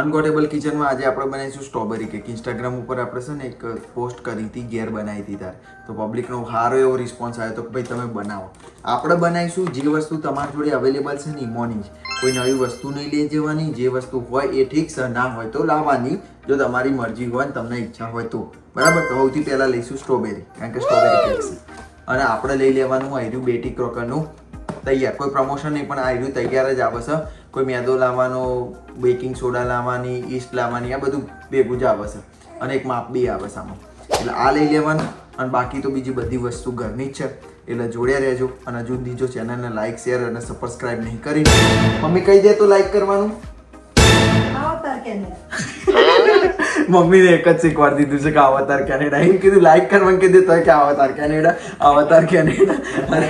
અનગોટેબલ કિચનમાં આજે આપણે બનાવીશું સ્ટ્રોબેરી કેક ઇન્સ્ટાગ્રામ ઉપર આપણે છે ને એક પોસ્ટ કરી હતી, ઘેર બનાવી હતી તાર. તો પબ્લિકનો સારો એવો રિસ્પોન્સ આવ્યો તો ભાઈ તમે બનાવો. આપણે બનાવીશું જે વસ્તુ તમારી જોડે અવેલેબલ છે ને મોર્નિંગ કોઈ નવી વસ્તુ નહીં લઈ જવાની, જે વસ્તુ હોય એ ઠીક છે, ના હોય તો લાવવાની. જો તમારી મરજી હોય ને તમને ઈચ્છા હોય તો. બરાબર? તો સૌથી પહેલાં લઈશું સ્ટ્રોબેરી કારણ કે સ્ટ્રોબેરી કેક છે. અને આપણે લઈ લેવાનું આયરું બેટી ક્રોકરનું તૈયાર કોઈ પ્રમોશન નહીં પણ આયરું તૈયાર જ આવે છે. કોઈ મેદો લાવવાનો બેકિંગ સોડા લાવવાની ઈસ્ટ લાવવાની આ બધું ભેગું જ આવે છે. અને એક માપ બી આવે છે આમાં. એટલે આ લઈ લેવાનું અને બાકી તો બીજી બધી વસ્તુ ઘરની જ છે. એટલે જોડ્યા રહેજો અને હજુ દીજો જો ચેનલને લાઈક શેર અને સબસ્ક્રાઇબ નહીં કરી મમ્મી કહી દે તો લાઈક કરવાનું. મમ્મીને એક જ શીખવાડ દીધું છે કે અવતાર કેનેડા એમ કીધું લાઈક કરવા કીધું તો કે અવતાર કેનેડા અવતાર કેનેડા અને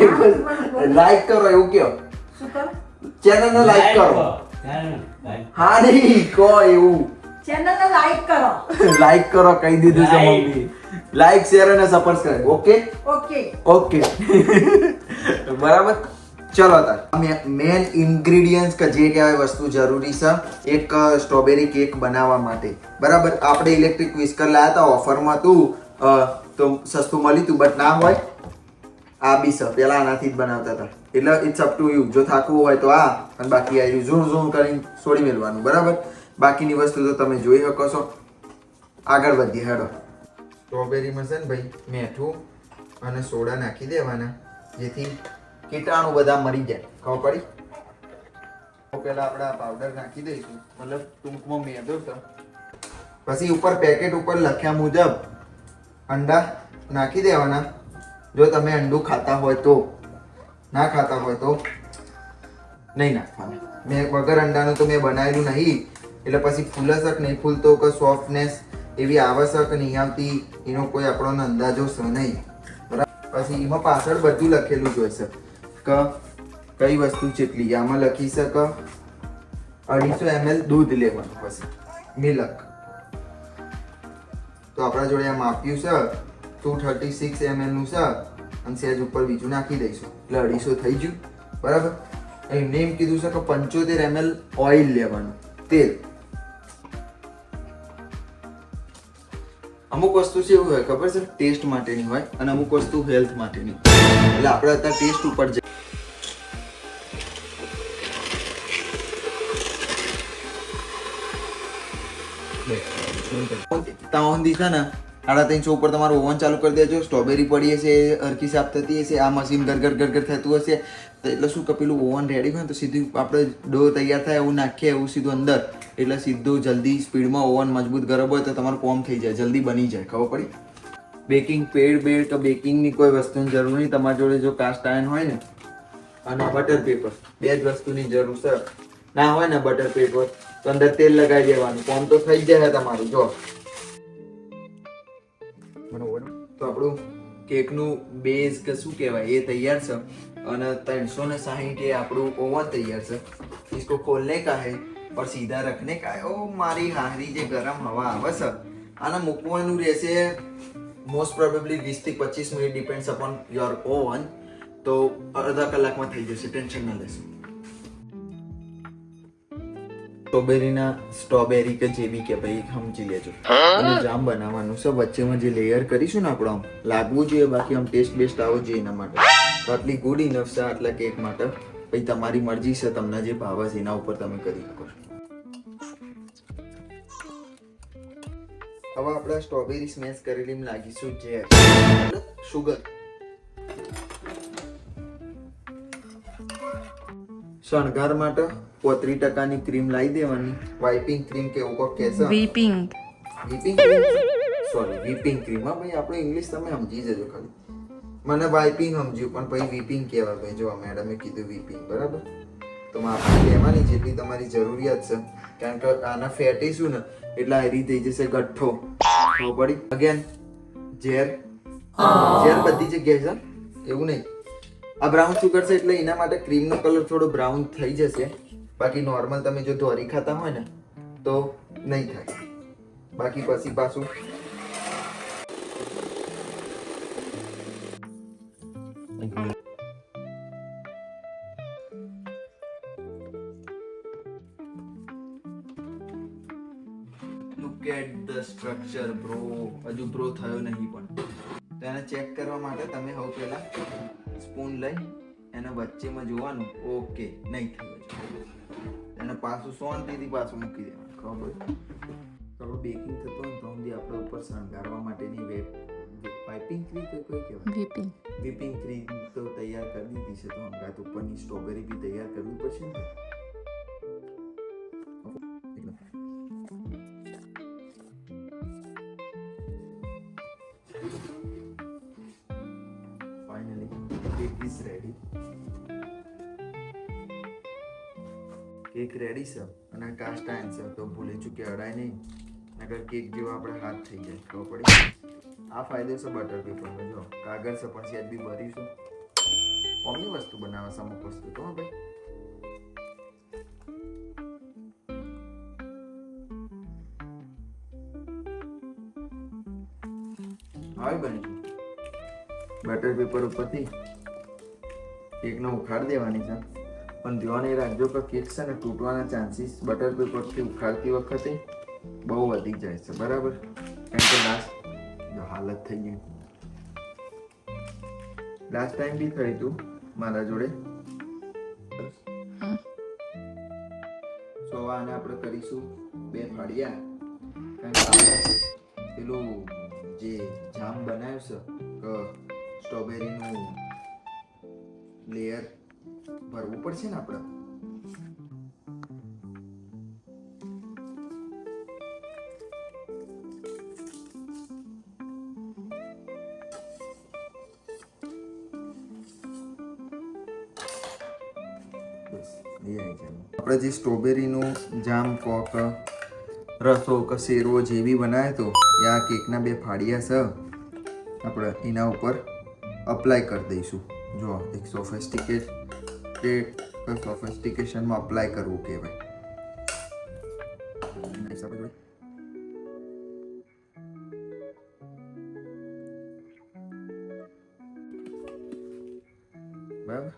લાઈક કરો? એવું કયો. ચેનલને લાઈક કરો. હા નહીં કહો એવું. ચેનલને લાઈક કરો. લાઈક કરો કહી દીધું છે મમ્મી. લાઈક શેર અને કરે ઓકે ઓકે ઓકે બરાબર? ચલો તાર. મેન ઇન્ગ્રેડિયન્ટ્સ કે જે કહેવાય વસ્તુ જરૂરી છે, એક સ્ટ્રોબેરી કેક બનાવવા માટે. બરાબર? આપણે ઇલેક્ટ્રિક વિસ્કર લાયા હતા ઓફરમાં હતું તો સસ્તું મળી તું બટ ના હોય, આ બી છે. પહેલાં આનાથી જ બનાવતા હતા. એટલે ઇટ્સ અપ ટુ યુ જો થાકવું હોય તો આ, અને બાકી આ ઝૂણ ઝૂણ કરીને છોડી મેળવાનું. બરાબર? બાકીની વસ્તુ તો તમે જોઈ શકો છો. આગળ વધીએ, હેડો. સ્ટ્રોબેરીમાં છે ને ભાઈ મીઠું અને સોડા નાખી દેવાના, જેથી કીટાણુ બધા મરી જાય. ખબર પડી? પેલા આપણે પાવડર નાખી દઈશું. મતલબ ટૂંકમાં મેદો તો પછી ઉપર પેકેટ ઉપર લખ્યા મુજબ અંડા નાખી દેવાના. જો તમે અંડું ખાતા હોય તો. ના ખાતા હોય તો. નહીં નાખવાનું. મેં વગર અંડાનું તો મેં બનાવેલું નહીં. એટલે પછી ફૂલશક નહીં ફૂલતો કે સોફ્ટનેસ એવી આવશ્યક નહીં આવતી. એનો કોઈ આપણો અંદાજો છે નહીં. બરાબર? પછી એમાં પાછળ બધું લખેલું જ હોય છે કે, કઈ વસ્તુ જેટલી આમાં લખી શક? અઢીસો એમએલ દૂધ લેવાનું પછી, મિલક. તો આપણા જોડે આ માપ્યું છે ટુ થર્ટી સિક્સ એમએલનું છે, અને સેજ ઉપર બીજું નાખી દઈશું. એટલે અઢીસો થઈ ગયું, બરાબર? એમને એમ કીધું છે કે પંચોતેર એમએલ ઓઇલ લેવાનું, તેલ. અમુક વસ્તુ છે એવું હોય, ખબર છે? ટેસ્ટ માટેની હોય, અને અમુક વસ્તુ હેલ્થ માટેની એટલે આપણે અત્યારે ટેસ્ટ ઉપર ત્યાં સુધી છે ને સાડા ત્રણસો ઉપર તમારું ઓવન ચાલુ કરી દેજો સ્ટ્રોબેરી પડી હશે, હરખી સાફ થતી હશે, આ મશીન ગરગર ગરગર થતું હશે. તો એટલે શું કે પેલું ઓવન રેડી હોય તો સીધું આપણે ડો તૈયાર થાય એવું નાખીએ, એવું સીધું અંદર. એટલે સીધું જલ્દી સ્પીડમાં ઓવન મજબૂત ગરમ હોય તો તમારું કોમ થઈ જાય, જલ્દી બની જાય, ખબર પડી? બેકિંગ પેડ બેડ કે બેકિંગની કોઈ વસ્તુની જરૂર નહીં, તમારી જોડે જો કાસ્ટ આયર્ન હોય ને, અને બટર પેપર બે જ વસ્તુની જરૂર છે. ના હોય ને બટર પેપર તો અંદર તેલ લગાવી દેવાનું કોમ તો થઈ જ જાય તમારું જો બરોબર તો આપણું કેકનું બેઝ કે શું કહેવાય એ તૈયાર છે અને ત્રણસો ને સાહીઠ એ આપણું ઓવન તૈયાર છે इसको खोलने का है और सीधा रखने का है ઓ મારી હારી જે ગરમ હવા આવે છે આને મૂકવાનું રહેશે મોસ્ટ પ્રોબેબલી વીસ થી પચીસ minute depends upon your oven તો અડધા કલાકમાં થઈ જશે ટેન્શન ના લેશો સ્ટ્રોબેરીના સ્ટ્રોબેરી કે જેવી કે ભાઈ સમજી લેજો. અને જામ બનાવવાનું છે વચ્ચેમાં જે લેયર કરીશું ને આપણે આમ લાગવું જોઈએ બાકી આમ ટેસ્ટ બેસ્ટ આવો જોઈએ એના માટે. તો આટલી ગુડ ઇનફ છે આટલા કેક માટે. પછી તમારી મરજી છે તમને જે ભાવે છે એના ઉપર તમે કરી શકો છો. હવે આપણે સ્ટ્રોબેરી સ્મેશ કરેલી લાગીશું જે શુગર શણગાર માટે પોત્રી ટકાની ક્રીમ લાવી દેવાની. વાઇપિંગ ક્રીમ કે એવું કોક કહેશે? વીપિંગ વીપિંગ સોરી વીપિંગ ક્રીમ હા ભાઈ આપણે ઇંગ્લિશ તમે સમજી જજો ખાલી. મને વાઇપિંગ સમજ્યું પણ પછી વિપિંગ કહેવાય ભાઈ. જો મેડમે કીધું વીપિંગ બરાબર? તો આપણે લેવાની જેટલી તમારી જરૂરિયાત છે. કારણ કે આના ફેટી શું ને? એટલે આયરી થઈ જશે ગઠ્ઠો. ખબર પડી? અગેન ઝેર. ઝેર બધી જગ્યાએ છે. એવું નહીં. આ બ્રાઉન સુગર છે એટલે એના માટે ક્રીમનો કલર થોડો બ્રાઉન થઈ જશે. બાકી નોર્મલ તમે જો ધોરી ખાતા હોય ને, તો નહીં થાય. બાકી પછી પાછું look at the structure bro હજુ બ્રો થયો નહીં પણ. તેને ચેક કરવા માટે તમે હવે પહેલા. સ્પૂન લઈ એને વચ્ચેમાં જોવાનું ઓકે નહીં થયું એને પાછું શાંતિથી પાછું મૂકી દેવાનું ખબર? થોડું બેકિંગ થતો હોય તો સુધી આપણે ઉપર શણગારવા માટેની વેબ પાઇપિંગ ક્રીમ કે કોઈ કહેવાય? વિપિંગ વિપિંગ ક્રીમ તો તૈયાર કરી દીધી છે તો હમણાં ઉપરની સ્ટ્રોબેરી બી તૈયાર કરવી પડશે ને? Cake is ready cake ready છે અને કાસ્ટ આયન છે તો ભૂલી ચૂકે અડાય નહીં. નગર કેક જેવો આપણે હાથ થઈ જાય. ખબર પડી? આ ફાયદો છે બટર પેપરનો જો. કાગળ છે, પણ સેજ બી ભરીશું કોમની વસ્તુ બનાવે છે અમુક વસ્તુ? તો ભાઈ. હવે બની બટર પેપર ઉપરથી. કેકને ઉખાડી દેવાની છે. પણ ધ્યાન એ રાખજો કે કેક છે ને તૂટવાના ચાન્સીસ બટર પેપરથી ઉખાડતી વખતે બહુ વધી જાય છે બરાબર? કારણ કે લાસ્ટ હાલત થઈ ગઈ. લાસ્ટ ટાઈમ બી થયું હતું મારા જોડે? સો આને આપણે કરીશું બે ફાળિયા. કારણ કે પેલું જે જામ બનાવ્યું છે સ્ટ્રોબેરીનું લેયર ભરવું પડશે ને આપણે? આપણે જે સ્ટ્રોબેરીનું જામ કોક રસો કે શેરવો જે બી બનાવ્યો તો એ આ કેકના બે ફાડિયા છે આપણે એના ઉપર અપ્લાય કરી દઈશું. જો એક સોફેસ્ટિકેટ કે સોફેસ્ટિકેશનમાં અપ્લાય કરવું કહેવાય એના હિસાબે જોડે બરાબર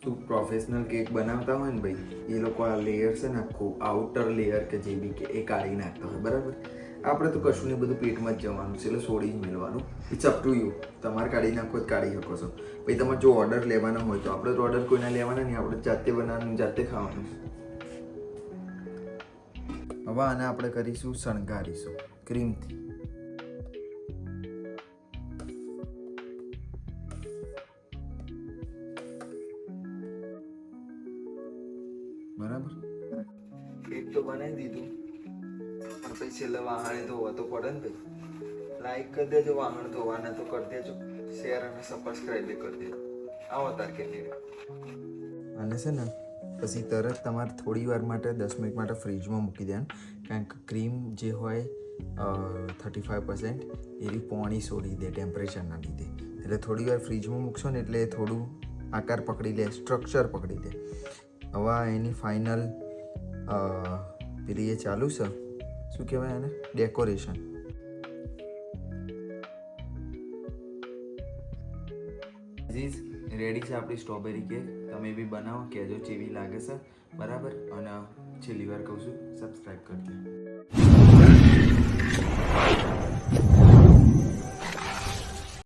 તું પ્રોફેશનલ કેક બનાવતા હોય ને ભાઈ એ લોકો આ લેયર છે ને આખું આઉટર લેયર કે જે બી કે એ કાઢી નાખતા હોય બરાબર આપણે તો કશું નહીં બધું પેટમાં જ જવાનું છે, એટલે છોડી જ મેળવાનું. ઇટ્સ અપ ટુ યુ તમારે કાઢી નાખો જ કાઢી શકો છો. પછી તમારે જો ઓર્ડર લેવાનો હોય તો આપણે તો ઓર્ડર કોઈના લેવાના નહીં, આપણે જાતે બનાવવાનું, જાતે ખાવાનું હવે આને આપણે કરીશું શણગારીશું ક્રીમથી છેલ્લે વાહણે ધોવા તો પડે ને ભાઈ. લાઈક કરી દેજો વાહણ ધોવાના તો કરી દેજો. શેર અને સબસ્ક્રાઈબ કરી દેજો. આવો તાર કે અને છે ને, પછી તરત તમારે થોડી વાર માટે, દસ મિનિટ માટે ફ્રીજમાં મૂકી દેવાનું. કારણ કે ક્રીમ જે હોય થર્ટી ફાઇવ પર્સન્ટ એની પોણી છોડી દે ટેમ્પરેચરના લીધે. એટલે થોડી વાર ફ્રીજમાં મૂકશો ને, એટલે થોડું આકાર પકડી લે સ્ટ્રક્ચર પકડી લે. હવે એની ફાઇનલ પેલી એ ચાલુ છે. શું કહેવાય એને ડેકોરેશન જીઝ રેડી છે આપણી સ્ટ્રોબેરી કેક તમે બી બનાવો, કહેજો જેવી લાગે છે. બરાબર? અને છેલ્લી વાર કહું છું સબસ્ક્રાઈબ કરજો.